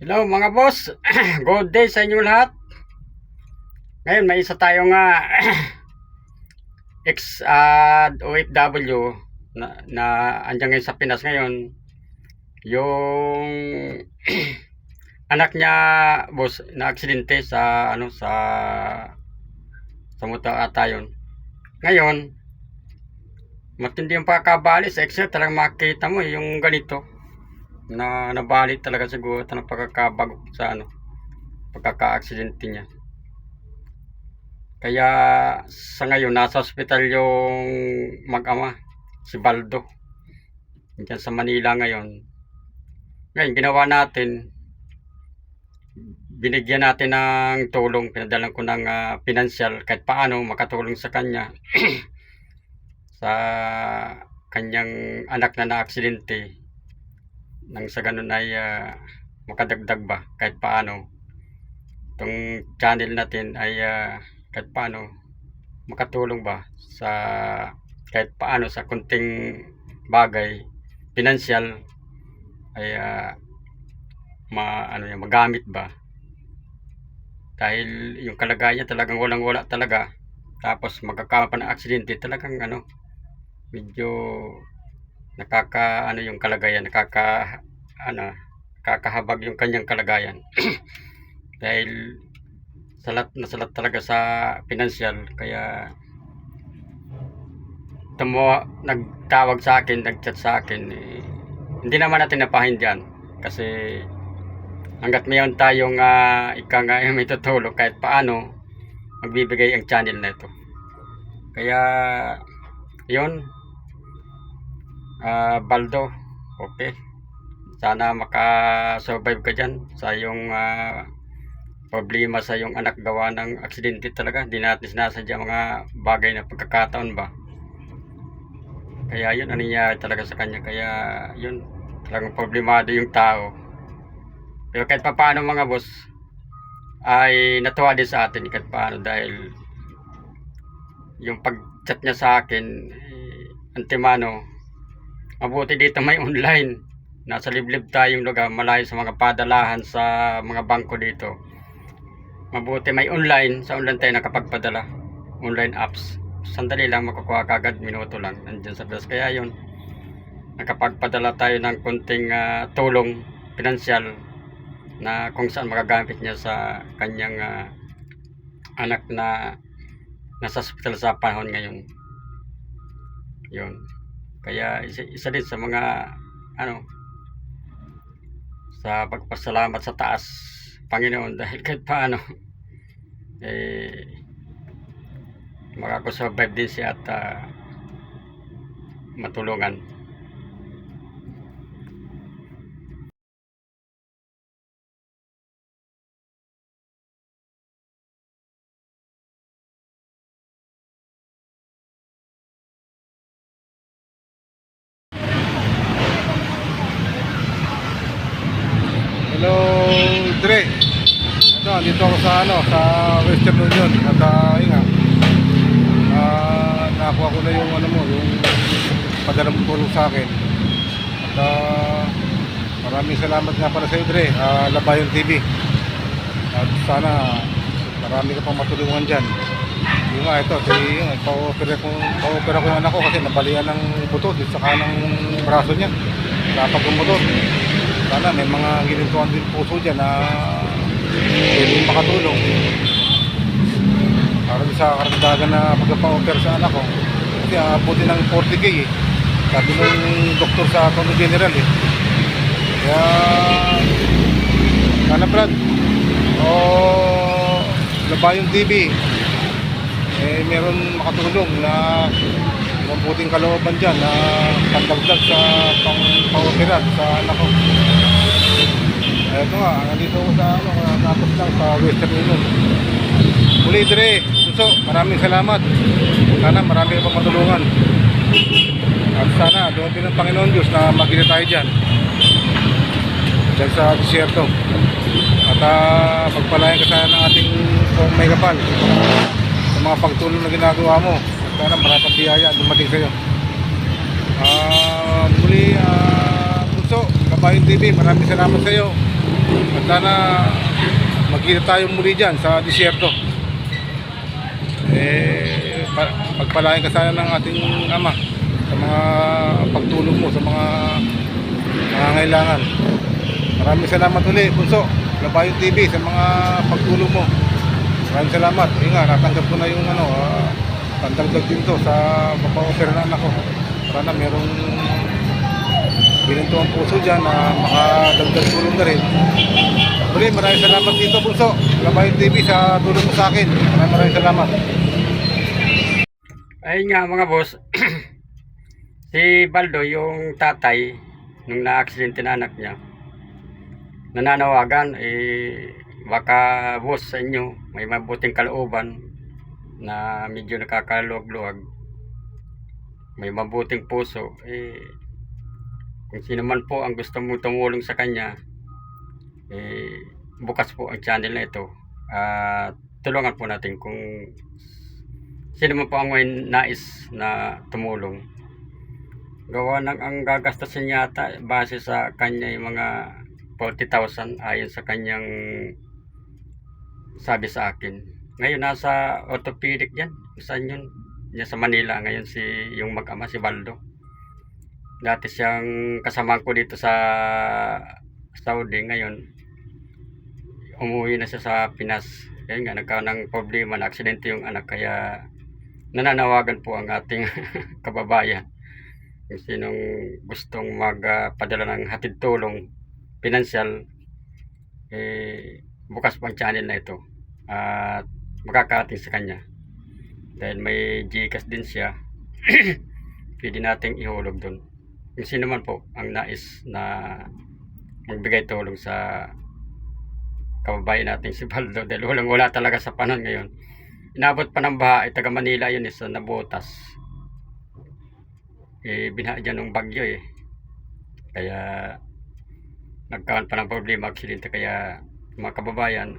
Hello mga boss, good day sa inyo lahat. Ngayon may isa tayong uh, ex uh, OFW na, na andyan ngayon sa Pinas ngayon. Yung anak niya boss na aksidente sa ano sa sa motor ata yun. Ngayon matindi yung pagkabali sa Excel talagang makita mo eh, yung ganito na nabali talaga siguro ito ng pagkakabag sa ano pagkaka-aksidente niya. Kaya sa ngayon nasa ospital yung mag-ama si Baldo. Diyan sa Manila ngayon. Ngayon ginawa natin binigyan natin ng tulong pinadalan ko ng ah, financial kahit paano makatulong sa kanya. Sa kanyang anak na na-aksidente nang sa ganun ay ah, makadagdag ba kahit paano? Itong channel natin ay ah, kahit paano makatulong ba sa kahit paano sa kunting bagay financial ay ah, ma ano yan, magamit ba? Dahil yung kalagayan talagang walang wala talaga tapos magkakaroon pa ng aksidente talagang ano medyo nakaka ano yung kalagayan nakaka ano kakahabag yung kanyang kalagayan. Dahil salat na salat talaga sa financial kaya tumo nagtawag sa akin nagchat sa akin eh, hindi naman natin napahindihan kasi hanggat mayroon tayong uh, ika nga may tutulong kahit paano magbibigay ang channel na ito. Kaya yun Ah, Baldo, okay. Sana makasurvive ka dyan sa iyong ah, problema sa iyong anak gawa ng aksidente talaga. Hindi natin sinasadya mga bagay na pagkakataon ba. Kaya yun, nangyayari talaga sa kanya. Kaya yun, talagang problemado yung tao. Pero kahit pa paano mga boss, ay natuwa din sa atin kahit paano dahil yung pag-chat niya sa akin, eh, antimano, Mabuti dito may online. Nasa liblib tayong lugar, malayo sa mga padalahan sa mga bangko dito. Mabuti may online, sa online tayo nakapagpadala. Online apps. Sandali lang makukuha kagad, minuto lang. Nandiyan sa Pilas. Kaya yun, nakapagpadala tayo ng konting ah, tulong pinansyal na kung saan magagamit niya sa kanyang ah, anak na nasa hospital sa panahon ngayon. Yun. Kaya isa, isa din sa mga ano sa pagpasalamat sa taas Panginoon dahil kahit paano eh makakasurvive din siya at ah, matulungan. Dito ako sa ano, sa Western Union. At uh, yun nga, ah, nakakuha ko na yung ano mo, yung padalang tulong sa akin. At ah, maraming salamat nga pala sa iyo, Dre. Uh, Labayon TV. At sana marami ka pang matulungan dyan. Yung nga, ito, si, yung, pa-opera ko, pa-opera ko yung anak ko kasi nabalian ng buto dito sa kanang braso niya. Kapag motor. Sana may mga ginintuan din puso dyan na pwede makatulong. Para sa karagdagan na pagpa-offer sa anak ko. Kasi aabuti ng 40k eh. Sabi ng doktor sa Tono General eh. Kaya, sana Brad, o Labayong TV, eh meron makatulong na mabuting kalooban dyan na pandagdag sa pang pauperat sa anak ko. Eto nga, nandito ko sa ano, natapos lang sa Western Union. Muli dire, Suso, maraming salamat. Sana marami pang matulungan. At sana, doon din ang Panginoon Diyos na magkita tayo dyan. Dyan sa disyerto. At uh, pagpalayan ka sana ng ating kung may kapal sa mga pagtulong na ginagawa mo. At sana marami pang biyaya dumating sa'yo. Ah, muli, ah, Bunso, Kabayan TV, maraming salamat sa iyo. At sana magkita tayo muli dyan sa disyerto. Eh, pa- pagpalain ka sana ng ating ama sa mga pagtulong mo sa mga nangangailangan. Maraming salamat ulit, Bunso. Labayon TV sa mga pagtulong mo. Maraming salamat. Eh nga, natanggap ko na yung ano, uh, pandagdag din to sa mapa-offer na anak ko. Sana merong bininto ang puso dyan na makadagdag tulong na rin. Uli, maraming salamat dito, Bunso. Labayon TV sa tulong mo sa akin. Maraming maraming salamat. Ayun nga mga boss, si Baldo, yung tatay, nung na-aksidente na anak niya, nananawagan, eh, baka boss sa inyo, may mabuting kalooban na medyo nakakaluwag-luwag, may mabuting puso, eh, kung sino man po ang gusto mo tumulong sa kanya, eh, bukas po ang channel na ito. At tulungan po natin kung sino man po ang may nais na tumulong. Gawa ng ang gagastasin yata base sa kanya yung mga 40,000 ayon sa kanyang sabi sa akin. Ngayon nasa orthopedic yan. Saan yun? Yan sa Manila. Ngayon si yung mag-ama si Baldo. Dati siyang kasama ko dito sa Saudi. Ngayon umuwi na siya sa Pinas. Kaya nga nagkaroon ng problema na aksidente yung anak. Kaya nananawagan po ang ating kababayan. Kung sinong gustong magpadala ng hatid tulong pinansyal eh, bukas po ang channel na ito. At makakarating sa kanya. Dahil may Gcash din siya. Pwede nating ihulog doon kung sino man po ang nais na magbigay tulong sa kababayan natin si Baldo dahil walang wala talaga sa panahon ngayon. Inabot pa ng baha ay taga Manila yun eh, sa Nabotas. Eh binaha dyan ng bagyo eh. Kaya nagkaroon pa ng problema aksidente. Kaya mga kababayan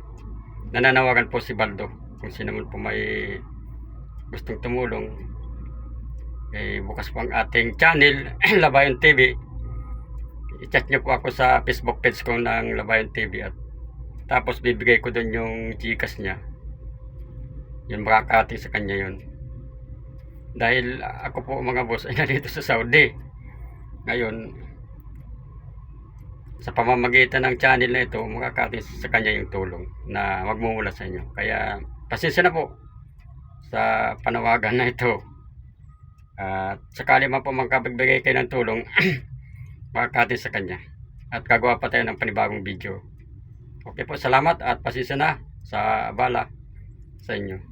nananawagan po si Baldo kung sino man po may gustong tumulong eh bukas po ang ating channel Labayon TV i-chat nyo po ako sa Facebook page ko ng Labayon TV at tapos bibigay ko doon yung Gcash niya. Yun makakarating sa kanya yun. Dahil ako po mga boss ay nandito sa Saudi. Ngayon sa pamamagitan ng channel na ito makakarating sa kanya yung tulong na magmumula sa inyo. Kaya pasensya na po sa panawagan na ito at sakali man po magkapagbigay kayo ng tulong makakarating sa kanya. At gagawa pa tayo ng panibagong video. Okay po salamat at pasensya na sa abala sa inyo